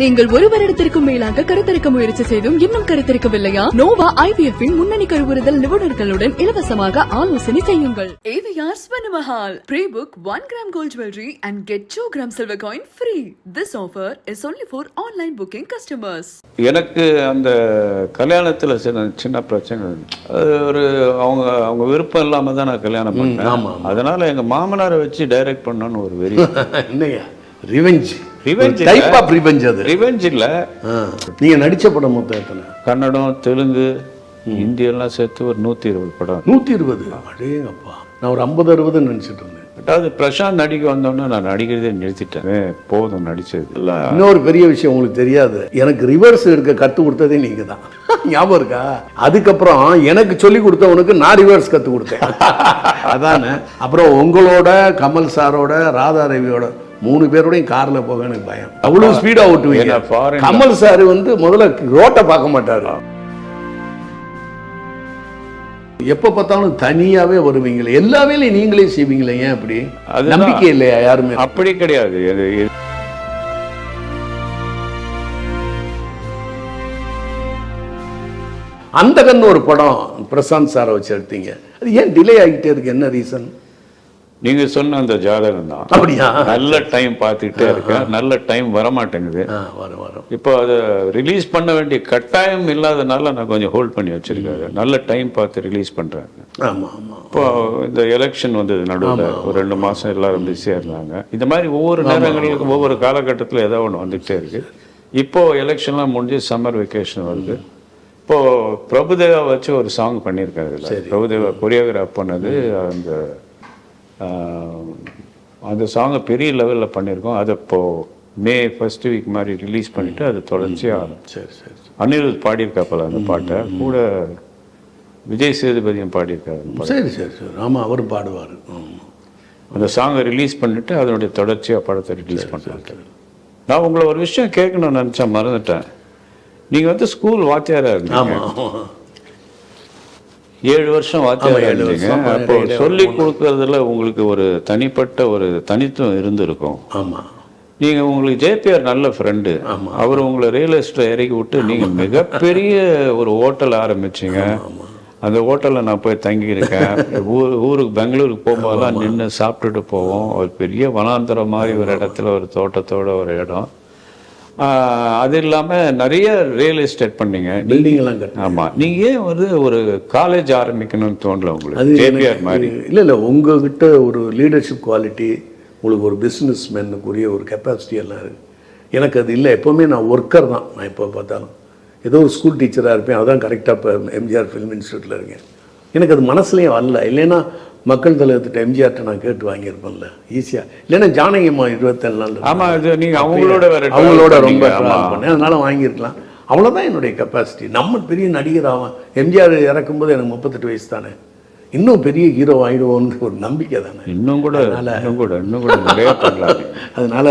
நீங்கள் ஒரு வருடத்திற்கும் மேலாக கருத்தரிக்க முயற்சி செய்தும் இன்னும் கருத்தரிக்கவில்லையா? நோவா ஐவிஎஃப் இன் முன்னணி கருவுறுதல் நிபுணர்களுடன் இலவசமாக ஆலோசனை செய்யுங்கள். AVR Swarnamahal pre book one gram gold jewellery and get two gram silver coin free this offer is only for online booking customers எனக்கு அந்த கல்யாணத்தில் சின்ன சின்ன பிரச்சனை. அது ஒரு அவங்க அவங்க விருப்பம் இல்லாமல் தான் நான் கல்யாணம் பண்ணேன். அதனால எங்கள் மாமனாரை வச்சு டைரக்ட் பண்ணணும்னு ஒரு வெறி. என்னையா ரிவெஞ்ச் இல்ல. டைப் ஆஃப் ரிவெஞ்ச் அது. ரிவெஞ்ச் இல்லை. ஆ. நீங்க நடிச்ச படம் மொத்தம் எத்தனை? கன்னடம் தெலுங்கு ஹிந்தி எல்லாம் சேர்த்து ஒரு நூற்றி இருபது படம். நூத்தி இருபது அடேங்கப்பா. நான் ஒரு ஐம்பது அறுபதுன்னு நினைச்சிட்டு இருந்தேன். அதாவது பிரசாந்த் நடிக்க வந்தோடனே நான் நடிக்கிறதே நிறுத்திட்டேன். போதும் நடிச்சது. இல்லை இன்னொரு பெரிய விஷயம் உங்களுக்கு தெரியாது. எனக்கு ரிவர்ஸ் எடுக்க கத்து கொடுத்ததே நீங்க தான் ஞாபகம் இருக்கா? அதுக்கப்புறம் எனக்கு சொல்லி கொடுத்தவனுக்கு நான் ரிவர்ஸ் கத்து கொடுத்தேன். அதானே? அப்புறம் உங்களோட கமல் சாரோட ராதா ரவியோட மூணு பேரோடையும் கார்ல போக எனக்கு பயம். அவ்வளவு ஸ்பீடா ஓட்டுவீங்க. கமல் சார் வந்து முதல்ல ரோட்டை பார்க்க மாட்டாரு. எப்ப பார்த்தாலும் தனியாவே வருவீங்களே. எல்லா வேலையும் நீங்களே செய்வீங்களே ஏன் அப்படி. நம்பிக்கை இல்லையா யாருமே? அப்படி கிடையாது. இது- அந்தகன் ஒரு படம் பிரசாந்த் சாரை வச்சு எடுத்தீங்க. அது ஏன் டிலே ஆகிட்டே இருக்கு? என்ன ரீசன் நீங்க சொன்ன அந்த ஜாதகம் தான். அப்படியா? நல்ல டைம் பார்த்துக்கிட்டே இருக்கேன். நல்ல டைம் வர மாட்டேங்குது ஆ, வரும் வரும். இப்போ அதை ரிலீஸ் பண்ண வேண்டிய கட்டாயம் இல்லாதனால நான் கொஞ்சம் ஹோல்ட் பண்ணி வச்சிருக்காரு. நல்ல டைம் பார்த்து ரிலீஸ் பண்றேன் ஆமா ஆமா இப்போ இந்த எலெக்ஷன் வந்தது நடுவில் ஒரு ரெண்டு மாசம் எல்லாரும் பிஸியாக இருந்தாங்க. இந்த மாதிரி ஒவ்வொரு நேரங்களுக்கு ஒவ்வொரு காலகட்டத்தில் ஏதோ ஒன்று வந்துகிட்டே இருக்கு. இப்போ எலெக்ஷன்லாம் முடிஞ்சு சம்மர் வெக்கேஷன் வருது. இப்போ பிரபுதேவா வச்சு ஒரு சாங் பண்ணியிருக்காரு. பிரபுதேவா கொரியோகிராஃப் பண்ணது அந்த அந்த சாங்கை பெரிய லெவலில் பண்ணியிருக்கோம் அதை இப்போ மே ஃபர்ஸ்ட் வீக் மாதிரி ரிலீஸ் பண்ணிட்டு அது தொடர்ச்சியாக சரி சரி சரி. அனிருத் பாடியிருக்காப்பல அந்த பாட்டை. கூட விஜய் சேதுபதியும் பாடியிருக்காரு. சரி சரி சரி. ஆமா அவரும் பாடுவார். அந்த சாங்கை ரிலீஸ் பண்ணிட்டு அதனுடைய தொடர்ச்சியாக படத்தை ரிலீஸ் பண்ணாங்க நான் உங்களை ஒரு விஷயம் கேட்கணும்னு நினச்சேன் மறந்துட்டேன். நீங்கள் வந்து ஸ்கூல் வாத்தியாரா இருந்தீங்க. ஏழு வருஷம் வாத்தியாரா. அப்போ சொல்லி கொடுக்கறதுல உங்களுக்கு ஒரு தனிப்பட்ட ஒரு தனித்துவம் இருந்திருக்கும். ஆமா. நீங்க உங்களுக்கு ஜேபிஆர் நல்ல ஃப்ரெண்டு அவர் உங்களை ரியல் எஸ்டேட் இறக்கி விட்டு நீங்க மிகப்பெரிய ஒரு ஹோட்டல் ஆரம்பிச்சீங்க. அந்த ஹோட்டல்ல நான் போய் தங்கி இருக்கேன் ஊர் ஊருக்கு பெங்களூருக்கு போகும்போதெல்லாம் நின்று சாப்பிட்டுட்டு போவோம். ஒரு பெரிய வனாந்தரம் மாதிரி ஒரு இடத்துல ஒரு தோட்டத்தோட ஒரு இடம். அது இல்லாம நிறைய ரியல் எஸ்டேட் பண்ணீங்க. பில்டிங் எல்லாம் கட்டு ஆமா. நீங்க ஏன் வந்து ஒரு காலேஜ் ஆரம்பிக்கணும்னு தோணல உங்களுக்கு? ஜேபிஆர் மாதிரி. இல்ல இல்ல உங்ககிட்ட ஒரு லீடர்ஷிப் குவாலிட்டி உங்களுக்கு ஒரு பிஸ்னஸ் மேனுக்குரிய ஒரு கெப்பாசிட்டி எல்லாம் இருக்கு. எனக்கு அது இல்லை. எப்போவுமே நான் ஒர்க்கர் தான் நான் எப்போ பார்த்தாலும். ஏதோ ஒரு ஸ்கூல் டீச்சராக இருப்பேன். அதான் கரெக்டாக இப்போ எம்ஜிஆர் ஃபிலிம் இன்ஸ்டியூட்டில் இருக்கேன். எனக்கு அது மனசுலேயும் வரல. இல்லைன்னா மக்கள் தலைவர்கிட்ட எம்ஜிஆர்ட்ட நான் கேட்டு வாங்கியிருப்பேன்ல. ஈஸியாக இல்லைன்னா ஜானகியம்மா இருபத்தேழு நாள் ஆமா இது நீங்க அவங்களோட அவங்களோட ரொம்ப பண்ணேன். அதனால வாங்கியிருக்கலாம். அவ்வளோதான் என்னுடைய கெப்பாசிட்டி நம்ம பெரிய நடிகர் ஆவான் எம்ஜிஆர் இறக்கும்போது எனக்கு முப்பத்தெட்டு வயசு தானே. இன்னும் பெரிய ஹீரோ ஆயிடுவோன்னு ஒரு நம்பிக்கை தானே. இன்னும் கூட இன்னும் கூட இன்னும் கூட. அதனால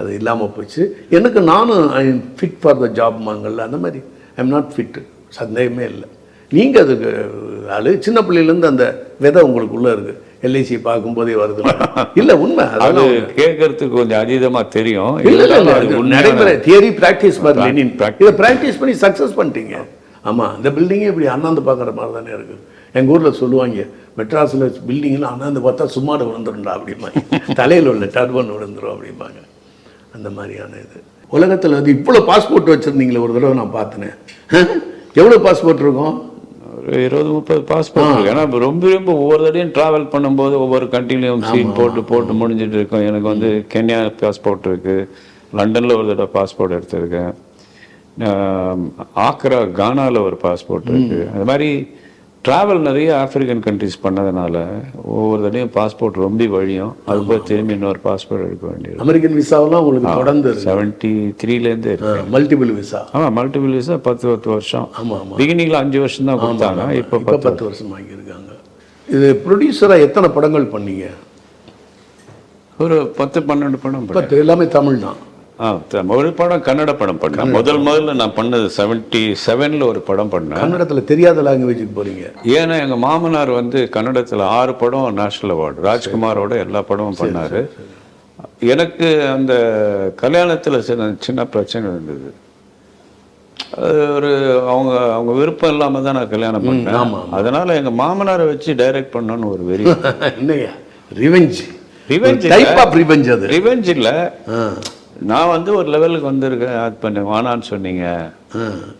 அது இல்லாமல் போச்சு. எனக்கு நானும் I fit for the job மாங்கல்ல. அந்த மாதிரி ஐ எம் நாட் ஃபிட் சந்தேகமே இல்லை. நீங்கள் அதுக்கு ஆளு சின்ன பிள்ளையிலேருந்து அந்த விதை உங்களுக்குள்ளே இருக்கு. எல்ஐசி பார்க்கும்போதே வருது. இல்லை உண்மை. அது. கேட்கறதுக்கு கொஞ்சம் அதீதமா தெரியும். இல்ல நடைமுறை தியரி பிராக்டிஸ் prac- இதை பிராக்டிஸ் பண்ணி சக்ஸஸ் பண்ணிட்டீங்க. ஆமா இந்த பில்டிங்கே இப்படி அண்ணாந்து பார்க்குற மாதிரி தானே இருக்கு. எங்க ஊர்ல சொல்லுவாங்க மெட்ராஸ்ல பில்டிங்லாம் அண்ணாந்து பார்த்தா சும்மாட விழுந்துருண்டா அப்படிம்பாங்க. தலையில உள்ள டர்பன் விழுந்துரும் அப்படிம்பாங்க. அந்த மாதிரியான இது. உலகத்துல வந்து இவ்வளவு பாஸ்போர்ட் வச்சிருந்தீங்களே ஒரு தடவை நான் பார்த்தேனே. எவ்வளவு பாஸ்போர்ட் இருக்கும்? இருபது முப்பது பாஸ்போர்ட் இருக்கு ஏன்னா ரொம்ப ரொம்ப ஒவ்வொரு தடையும் டிராவல் பண்ணும்போது ஒவ்வொரு கண்ட்ரிலையும் சீட் போட்டு போட்டு முடிஞ்சிட்டு இருக்கோம். எனக்கு வந்து கென்யா பாஸ்போர்ட் இருக்கு லண்டன்ல ஒரு தடவை பாஸ்போர்ட் எடுத்திருக்கேன். ஆக்ரா கானால ஒரு பாஸ்போர்ட் இருக்கு அது மாதிரி டிராவல் நிறைய ஆப்பிரிக்கன் கண்ட்ரிஸ் பண்ணதுனால ஒவ்வொரு தடையும் பாஸ்போர்ட் ரொம்ப வழியும். அது போய் திரும்பி இன்னொரு பாஸ்போர்ட் எடுக்க வேண்டியது. அமெரிக்கன் விசாவெல்லாம் உங்களுக்கு தொடர்ந்து இருக்கு. செவன்டி த்ரீலேருந்து மல்டிபிள் விசா ஆமா மல்டிபிள் விசா பத்து பத்து வருஷம். ஆமா ஆமா. பிகினிங்ல அஞ்சு வருஷம் தான் கொடுத்தாங்க இப்போ இப்போ பத்து வருஷம் வாங்கியிருக்காங்க. இது ப்ரொடியூசரா எத்தனை படங்கள் பண்ணீங்க? ஒரு பத்து பன்னெண்டு படம். பத்து எல்லாமே தமிழ் தான் ஒரு படம் கன்னட படம் பண்ணேன். முதல் முதல்ல நான் பண்ணது செவன்டி செவன்ல ஒரு படம் பண்ணேன். கன்னடத்துல தெரியாத லாங்குவேஜுக்கு போறீங்க. ஏன்னா எங்க மாமனார் வந்து கன்னடத்துல ஆறு படம் நேஷனல் அவார்டு ராஜ்குமாரோட எல்லா படமும் பண்ணாரு. எனக்கு அந்த கல்யாணத்தில் சின்ன சின்ன பிரச்சனை இருந்தது. அது ஒரு அவங்க அவங்க விருப்பம் இல்லாம தான் நான் கல்யாணம் பண்ணேன். அதனால எங்க மாமனாரை வச்சு டைரக்ட் பண்ணணும்னு ஒரு வெறி. என்னையா? ரிவெஞ்ச் ரிவெஞ்ச் அது. ரிவெஞ்ச் இல்ல. நான் வந்து ஒரு லெவலுக்கு வந்திருக்கேன் அது பண்ண வேணான்னு சொன்னீங்க.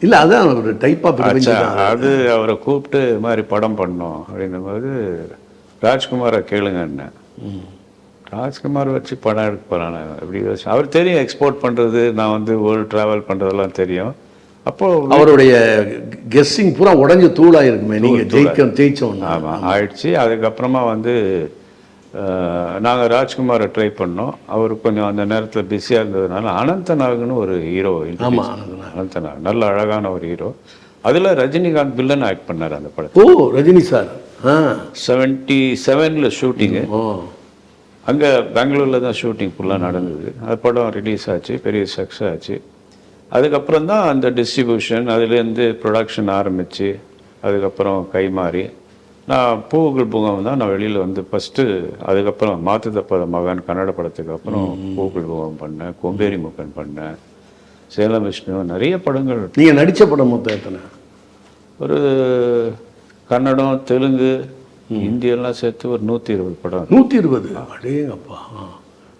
இல்ல அதான் ஒரு டைப் ஆஃப் அது அவரை கூப்பிட்டு இது மாதிரி படம் பண்ணோம் அப்படின்னும் போது ராஜ்குமாரை கேளுங்க என்ன ராஜ்குமார் வச்சு படம் எடுக்க போறானே எப்படி யோசிச்சு அவர் தெரியும் எக்ஸ்போர்ட் பண்றது நான் வந்து வேர்ல்டு டிராவல் பண்றதெல்லாம் தெரியும். அப்போ அவருடைய கெஸ்ஸிங் பூரா உடைஞ்சு தூளா இருக்குமே நீங்க ஜெயிக்க ஜெயிச்சோன்னா ஆமா ஆயிடுச்சு. அதுக்கப்புறமா வந்து அஹ், நாங்க ராஜ்குமாரை ட்ரை பண்ணோம். அவர் கொஞ்சம் அந்த நேரத்துல பிஸியா இருந்ததுனால அனந்தநாக்னு ஒரு ஹீரோ அனந்தநாக் நல்ல அழகான ஒரு ஹீரோ அதுல ரஜினிகாந்த் வில்லன் ஆக்ட் பண்ணார் அந்த படத்துல. ஓ ரஜினி சார். ஆ. செவன்டி செவன்ல ஷூட்டிங்கு அங்கே பெங்களூரில் தான் ஷூட்டிங் ஃபுல்லாக நடந்தது. அது படம் ரிலீஸ் ஆச்சு பெரிய சக்ஸஸ் ஆச்சு. அதுக்கப்புறம் தான் அந்த டிஸ்ட்ரிபியூஷன் அதுலேருந்து ப்ரொடக்ஷன் ஆரம்பிச்சு அதுக்கப்புறம் கைமாறி. நான் பூவுகள் பூகம் தான் நான் வெளியில் வந்து ஃபஸ்ட்டு அதுக்கப்புறம் மாத்து தப்பத மகன் கன்னட படத்துக்கு அப்புறம் பூவுகள் பூகம் பண்ணேன் கொம்பேரி முக்கன் பண்ணேன் சேலம் விஷ்ணு நிறைய படங்கள். நீங்க நடிச்ச படம் மொத்தம் எத்தனை? ஒரு கன்னடம் தெலுங்கு இந்தியெல்லாம் சேர்த்து ஒரு நூற்றி இருபது படம். நூத்தி இருபது? அடேங்கப்பா.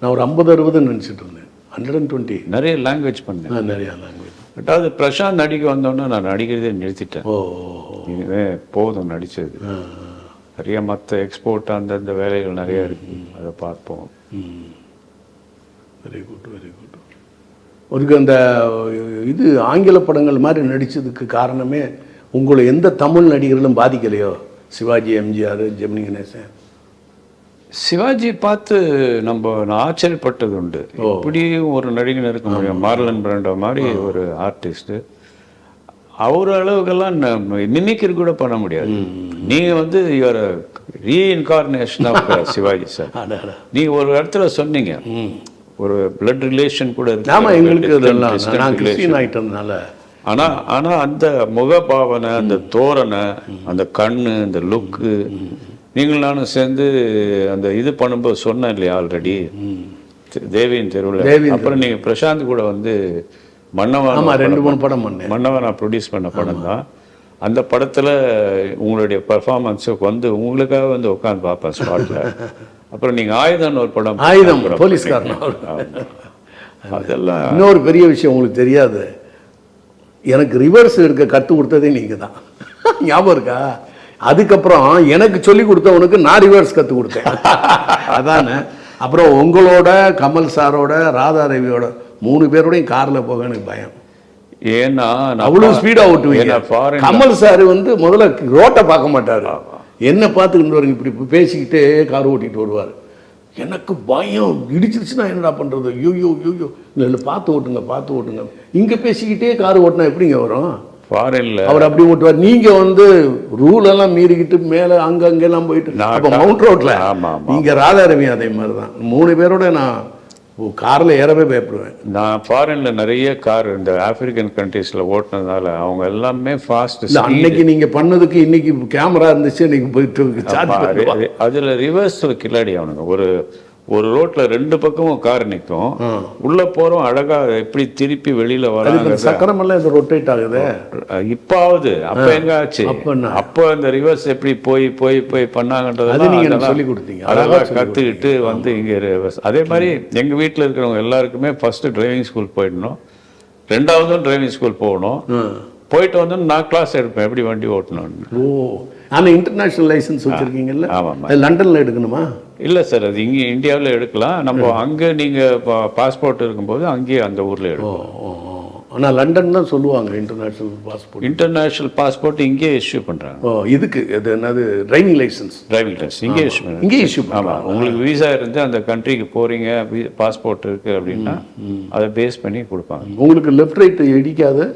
நான் ஒரு ஐம்பது அறுபதுன்னு நினைச்சிட்டு இருந்தேன். ஹண்ட்ரட் அண்ட் டுவெண்ட்டி நிறைய லாங்குவேஜ் பண்ணேன். நிறையா லாங்குவேஜ் ரெண்டாவது பிரசாந்த் நடிக்க வந்தோடனே நான் நடிக்கிறதே நிறுத்திட்டேன். ஓ. போதும் நடிச்சது. ஆ, நிறைய மற்ற எக்ஸ்போர்ட் அந்தந்த வேலைகள் நிறைய இருக்கு. அதை பார்ப்போம். வெரி குட் வெரி குட் ஒரு அந்த இது ஆங்கில படங்கள் மாதிரி நடிச்சதுக்கு காரணமே உங்களை எந்த தமிழ் நடிகர்களும் பாதிக்கலையோ? சிவாஜி எம்ஜிஆர் ஜெமினி கணேசன். சிவாஜி பார்த்து நம்ம நான் ஆச்சரியப்பட்டது உண்டு. இப்படியும் ஒரு நடிகன் இருக்க முடியும். மார்லன் பிரண்டோ மாதிரி ஒரு ஆர்டிஸ்ட் அவர் அளவுக்கெல்லாம் மிமிக்ரி கூட பண்ண முடியாது. நீங்க வந்து your reincarnation of Sivaji sir அடடா. நீங்க ஒரு இடத்துல சொன்னீங்க. ஒரு பிளட் ரிலேஷன் கூட இருக்கு. ஆமா எங்களுக்கு நான். கிறிஸ்டின் ஆயிட்டதுனால. ஆனா ஆனா அந்த முகபாவனை அந்த தோரணை அந்த கண்ணு அந்த லுக்கு நீங்கள் நானும் சேர்ந்து அந்த இது பண்ணும்போது சொன்னேன் இல்லையா ஆல்ரெடி தேவியின் தெருவில். அப்புறம் நீங்க பிரசாந்த் கூட வந்து மன்னவன் ஆமா ரெண்டு மூணு படம் பண்ணேன் மன்னவன் நான் ப்ரொடியூஸ் பண்ண படம் தான். அந்த படத்துல உங்களுடைய பெர்ஃபார்மன்ஸுக்கு வந்து உங்களுக்காக வந்து உட்காந்து பார்ப்பேன் ஸ்பாட்ல அப்புறம் நீங்க ஆயுதம்னு ஒரு படம் ஆயுதம் போலீஸ்காரன். அதெல்லாம் இன்னொரு பெரிய விஷயம் உங்களுக்கு தெரியாது. எனக்கு ரிவர்ஸ் எடுக்க கற்றுக் கொடுத்ததே நீங்கள் தான் ஞாபகம் இருக்கா? அதுக்கப்புறம் எனக்கு சொல்லி கொடுத்தவனுக்கு நான் ரிவர்ஸ் கற்றுக் கொடுத்தேன். அதானே? அப்புறம் உங்களோட கமல் சாரோட ராதாதேவியோட மூணு பேரோடையும் காரில் போக எனக்கு பயம். ஏன்னா நான் அவ்வளவு பா- ஸ்பீடா ஓட்டுவீங்க. கமல் சார் வந்து முதல்ல ரோட்டை பார்க்க மாட்டாரு. என்ன பார்த்துக்கிட்டு வருங்க இப்படி பேசிக்கிட்டே கார் ஓட்டிட்டு வருவார். எனக்கு பயம். இடிச்சிருச்சுன்னா என்னடா பண்றது? ஐயோ ஐயோ ஐயோ இல்லை பார்த்து ஓட்டுங்க பார்த்து ஓட்டுங்க. இங்க பேசிக்கிட்டே கார் ஓட்டினா எப்படிங்க வரும்? ஃபாரின்ல அவர் அப்படி ஓட்டுவார். நீங்க வந்து ரூல் எல்லாம் மீறிக்கிட்டு மேல அங்க அங்கெல்லாம் போயிட்டு அப்ப மவுண்ட் ரோட்ல. நீங்க ராதாரவி அதே மாதிரி தான் மூணு பேரோட நான் கார்ல ஏறவே பயப்படுவேன். நான் ஃபாரின்ல நிறைய கார் இந்த ஆப்பிரிக்கன் கண்ட்ரீஸ்ல ஓட்டுனதுனால அவங்க எல்லாமே ஃபாஸ்ட் அன்னைக்கு நீங்க பண்ணதுக்கு இன்னைக்கு கேமரா இருந்துச்சு இன்னைக்கு போயிட்டு அதுல ரிவர்ஸ் கில்லாடி அவனுங்க. ஒரு ஒரு ரோட்ல ரெண்டு பக்கமும் கார் நிக்கும். உள்ள போறோம் அழகா எப்படி திருப்பி வெளியில வராங்க. சக்கரம் எல்லாம் இது ரொட்டேட் ஆகுது? இப்பாவது அப்ப எங்க ஆச்சு? அப்ப அந்த ரிவர்ஸ் எப்படி போய் போய் போய் பண்ணாங்கன்றதெல்லாம் அது நீங்க சொல்லிக் கொடுத்தீங்க. அழகா கத்துக்கிட்டு வந்து இங்க reverse. அதே மாதிரி எங்க வீட்ல இருக்கிறவங்க எல்லாருக்குமே ஃபர்ஸ்ட் டிரைவிங் ஸ்கூல் போயிடணும். ரெண்டாவதும் டிரைவிங் ஸ்கூல் போகணும். போயிட்டு வந்து நான் கிளாஸ் எடுப்பேன். எப்படி வண்டி ஓட்டணும்னு. ஓ ஆனா இன்டர்நேஷனல் லைசன்ஸ் வச்சிருக்கீங்கல்ல? ஆமாம் லண்டன்ல எடுக்கணுமா? இல்ல சார் அது இங்க இந்தியாவுல எடுக்கலாம். நம்ம அங்க நீங்க பாஸ்போர்ட் இருக்கும்போது அங்கேயே அந்த ஊர்ல ஓ எடுக்கலாம். ஓ ஓ. ஆனா லண்டன் தான் சொல்லுவாங்க இன்டர்நேஷனல் பாஸ்போர்ட் இன்டர்நேஷனல் பாஸ்போர்ட் இங்கே இஷ்யூ பண்றாங்க. ஓ இதுக்கு அது என்னது டிரைவிங் லைசன்ஸ் டிரைவிங் டெஸ்ட் இங்கே இஷ்யூ பண்ணுறாங்க இங்கே இஷ்யூ ஆமா. உங்களுக்கு விசா இருந்து அந்த கண்ட்ரிக்கு போறீங்க பாஸ்போர்ட் இருக்கு அப்படின்னா அதை பேஸ் பண்ணி கொடுப்பாங்க. உங்களுக்கு லெஃப்ட் ரைட் இடிக்காது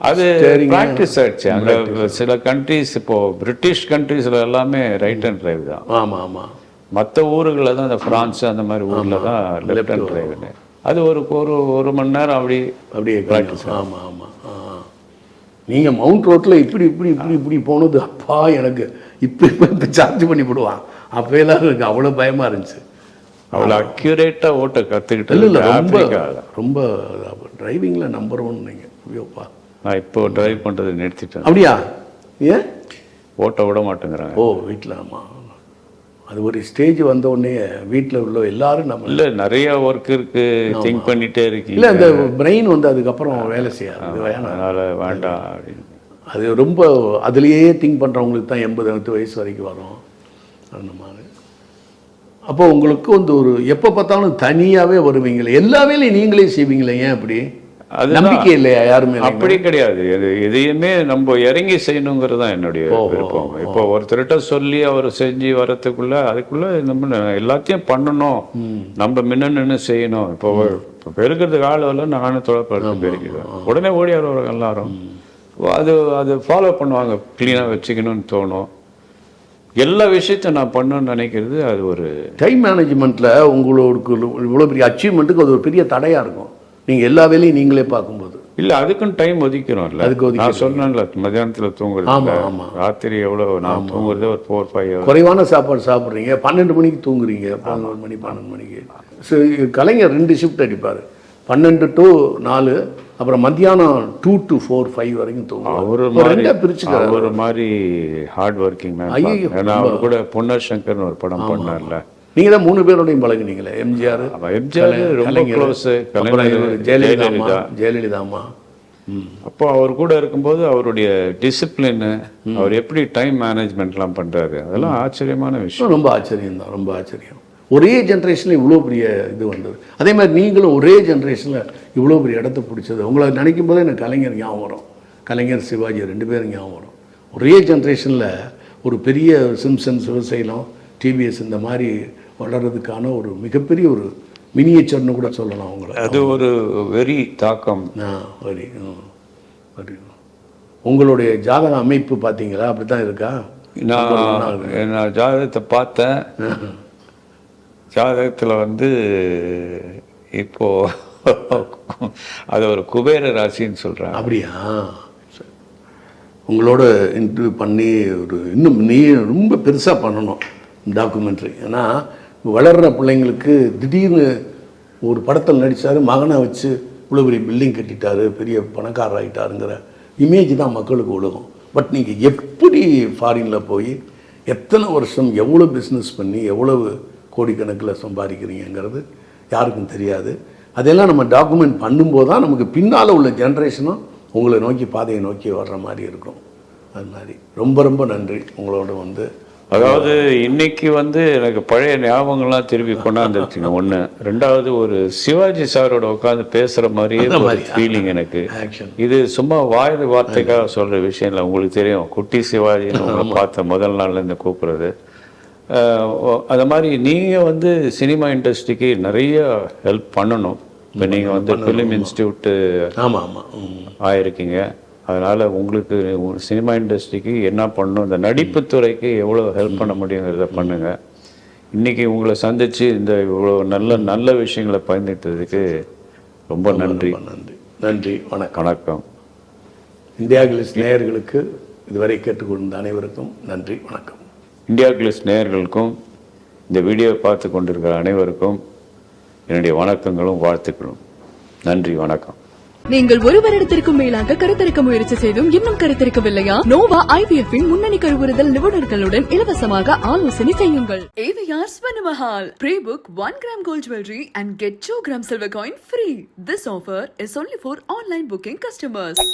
அது ப்ராக்டிஸ் ஆயிடுச்சு. அங்க சில கண்ட்ரிஸ் இப்போ பிரிட்டிஷ் கண்ட்ரீஸ்ல எல்லாமே ரைட் அண்ட் டிரைவ் தான். ஆமா ஆமா. மற்ற ஊர்களில் தான் இந்த பிரான்ஸ் அந்த மாதிரி ஊர்ல தான் லெஃப்ட் அண்ட் டிரைவ்னு அது ஒரு ஒரு ஒரு மணி நேரம் அப்படி அப்படியே ப்ராக்டிஸ் ஆமா ஆமா. ஆ. நீங்க மவுண்ட் ரோட்ல இப்படி இப்படி இப்படி இப்படி போனது அப்பா எனக்கு. இப்படி இப்ப இப்ப சார்ஜ் பண்ணி விடுவான் அப்போயெல்லாம் எனக்கு அவ்வளோ பயமா இருந்துச்சு. அவ்வளோ அக்யூரேட்டா ஓட்ட கத்துக்கிட்டது இல்லை ரொம்ப ரொம்ப டிரைவிங்கில் நம்பர் ஒன் நீங்கள் ஐயோப்பா நான் இப்போ டிரைவ் பண்றது நிறுத்திட்டேன். அப்படியா? ஏன்? ஓட்ட விட மாட்டேங்கிறாங்க. ஓ வீட்டில் ஆமாம் அது ஒரு ஸ்டேஜ் வந்த உடனே வீட்டில் உள்ள எல்லாரும் நம்ம இல்ல நிறைய ஒர்க் இருக்கு. திங்க் பண்ணிட்டே இருக்கீங்க. இல்லை அந்த பிரெயின் வந்து அதுக்கப்புறம் வேலை செய்யாது. அது வேணாம். அதனால வேண்டாம் அப்படின்னு. அது ரொம்ப அதுலேயே திங்க் பண்ணுறவங்களுக்கு தான் எண்பது எண்பது வயசு வரைக்கும் வரும். அந்த மாதிரி. அப்போ உங்களுக்கு வந்து ஒரு எப்போ பார்த்தாலும் தனியாகவே வருவீங்களே. எல்லா வேலையும் நீங்களே செய்வீங்களே ஏன் அப்படி? அதுதான். நம்பிக்கை இல்லையா? யாருமே அப்படி கிடையாது. இது எதையுமே நம்ம இறங்கி செய்யணுங்கிறது தான் என்னுடைய விருப்பம். இப்போ ஒருத்தர்கிட்ட சொல்லி அவர் செஞ்சு வரதுக்குள்ள அதுக்குள்ள நம்ம எல்லாத்தையும் பண்ணணும். நம்ம முன்ன நின்று செய்யணும். இப்போ இப்போ பெருக்கிறதுக்கு ஆள் வரல நானும் தொலைப்படுத்து பெருக்கிடுவேன் உடனே ஓடி வருவாங்க எல்லாரும். அது அது ஃபாலோ பண்ணுவாங்க. க்ளீனாக வச்சுக்கணும்னு தோணும். எல்லா விஷயத்தையும் நான் பண்ணணும்னு நினைக்கிறது அது ஒரு டைம் மேனேஜ்மெண்ட்டில் உங்களுக்கு இவ்வளோ பெரிய அச்சீவ்மெண்ட்டுக்கு அது ஒரு பெரிய தடையாக இருக்கும். நீங்கள் எல்லா வேலையும் நீங்களே பார்க்கும்போது. இல்ல அதுக்கும் டைம் ஒதுக்கிறோம்ல. அதுக்கு ஒதுக்கி நான் சொன்னேன்ல மத்தியானத்துல தூங்குறது ஆமா, ஆமா. ராத்திரி எவ்வளவு? நான் தூங்குறது ஒரு ஃபோர் ஃபைவ் குறைவான சாப்பாடு சாப்பிட்றீங்க. பன்னெண்டு மணிக்கு தூங்குறீங்க. பதினோரு மணி பன்னெண்டு மணிக்கு. கலைஞர் ரெண்டு ஷிஃப்ட் அடிப்பார். பன்னெண்டு டு நாலு அப்புறம் மத்தியானம் டூ டு ஃபோர் ஃபைவ் வரைக்கும் தூங்குவார். அவரு ஒரு மாதிரி பிரிச்சுக்கிறார். அவர் மாதிரி ஹார்ட் ஒர்க்கிங் மேன் ஏன்னா அவர் கூட பொன்னர் சங்கர்னு ஒரு படம் பண்ணார்ல. நீங்கள் தான் மூணு பேரோடையும் பழகுனீங்களே எம்ஜிஆர் எம்ஜிஆர் ரொம்ப க்ளோஸ் ஜெயலலிதா அம்மா ஜெயலலிதா. ஜெயலலிதா அம்மா அப்போ அவர் கூட இருக்கும்போது அவருடைய டிசிப்ளின் அவர் எப்படி டைம் மேனேஜ்மெண்ட்லாம் பண்றாரு? அதெல்லாம் ஆச்சரியமான விஷயம். ரொம்ப ஆச்சரியம் தான் ரொம்ப ஆச்சரியம். ஒரே ஜென்ரேஷனில் இவ்வளோ பெரிய இது வந்தது. அதே மாதிரி நீங்களும் ஒரே ஜென்ரேஷனில் இவ்வளோ பெரிய இடத்த பிடிச்சது. உங்களை நினைக்கும் போதே எனக்கு கலைஞர் ஞாபகம் வரும். கலைஞர் சிவாஜி ரெண்டு பேரும் ஞாபகம் வரும். ஒரே ஜென்ரேஷனில் ஒரு பெரிய சிம்சன் சிவசைலம் டிவிஎஸ் இந்த மாதிரி வளர்றதுக்கான ஒரு மிகப்பெரிய ஒரு மினியேச்சர்னு கூட சொல்லலாம் அவங்கள. அது ஒரு வெறி தாக்கம். ஆ வரி வரி உங்களுடைய ஜாதக அமைப்பு பார்த்தீங்களா? அப்படி தான் இருக்கா? நான் நான் ஜாதகத்தை பார்த்தேன். ஜாதகத்தில் வந்து இப்போ அது ஒரு குபேர ராசின்னு சொல்றாங்க. அப்படியா. உங்களோட இன்டர்வியூ பண்ணி ஒரு இன்னும் நீ ரொம்ப பெருசாக பண்ணணும். டாக்குமெண்ட்ரி ஏன்னா வளர்கிற பிள்ளைங்களுக்கு திடீர்னு ஒரு படத்தில் நடித்தார் மகனை வச்சு இவ்வளோ பெரிய பில்டிங் கட்டிட்டாரு பெரிய பணக்காரர் ஆகிட்டாருங்கிற இமேஜ் தான் மக்களுக்கு உலகம். பட் நீங்கள் எப்படி ஃபாரினில் போய் எத்தனை வருஷம் எவ்வளோ பிஸ்னஸ் பண்ணி எவ்வளவு கோடிக்கணக்கில் சம்பாதிக்கிறீங்கிறது யாருக்கும் தெரியாது. அதெல்லாம் நம்ம டாக்குமெண்ட் பண்ணும்போது தான் நமக்கு பின்னால் உள்ள ஜென்ரேஷனும் உங்களை நோக்கி பாதையை நோக்கி வர்ற மாதிரி இருக்கும். அது மாதிரி. ரொம்ப ரொம்ப நன்றி. உங்களோட வந்து அதாவது இன்னைக்கு வந்து எனக்கு பழைய ஞாபகங்கள்லாம் திருப்பி கொண்டாந்துருச்சுங்க. ஒண்ணு ரெண்டாவது ஒரு சிவாஜி சாரோட உட்காந்து பேசுற மாதிரியே ஒரு. ஃபீலிங் எனக்கு. இது சும்மா வாய் வார்த்தைக்காக சொல்ற விஷயம் இல்லை. உங்களுக்கு தெரியும். குட்டி சிவாஜின்னு உங்களை பார்த்த முதல் நாள்ல இருந்து கூப்பிடுறது. அந்த மாதிரி நீங்க வந்து சினிமா இண்டஸ்ட்ரிக்கு நிறைய ஹெல்ப் பண்ணணும். இப்போ நீங்க வந்து ஃபிலிம் இன்ஸ்டியூட் ஆமாம் ஆமாம். ஆயிருக்கீங்க. அதனால உங்களுக்கு உங்க சினிமா இண்டஸ்ட்ரிக்கு என்ன பண்ணணும் இந்த நடிப்பு துறைக்கு எவ்வளோ ஹெல்ப் பண்ண முடியுங்கிறத பண்ணுங்க. இன்னைக்கு உங்களை சந்திச்சு இந்த இவ்வளோ நல்ல நல்ல விஷயங்களை பயந்துட்டதுக்கு ரொம்ப நன்றி. நன்றி. நன்றி வணக்கம். வணக்கம். இந்தியா கிளிஸ் நேயர்களுக்கு இதுவரை கேட்டுக்கொண்ட அனைவருக்கும் நன்றி வணக்கம். இந்தியா கிளிஸ் நேயர்களுக்கும் இந்த வீடியோவை பார்த்து கொண்டிருக்கிற அனைவருக்கும் என்னுடைய வணக்கங்களும் வாழ்த்துக்களும். நன்றி வணக்கம். நீங்கள் ஒரு வருடத்திற்கும் மேலாக கருத்தரிக்க முயற்சி செய்தும் இன்னும் கருத்தரிக்கவில்லையா? நோவா ஐவிஎஃப் முன்னணி கருவுறுதல் நிபுணர்களுடன் இலவசமாக ஆலோசனை செய்யுங்கள். AVR Swarnamahal pre book one gram gold jewellery and get two gram silver coin free this offer is only for online booking customers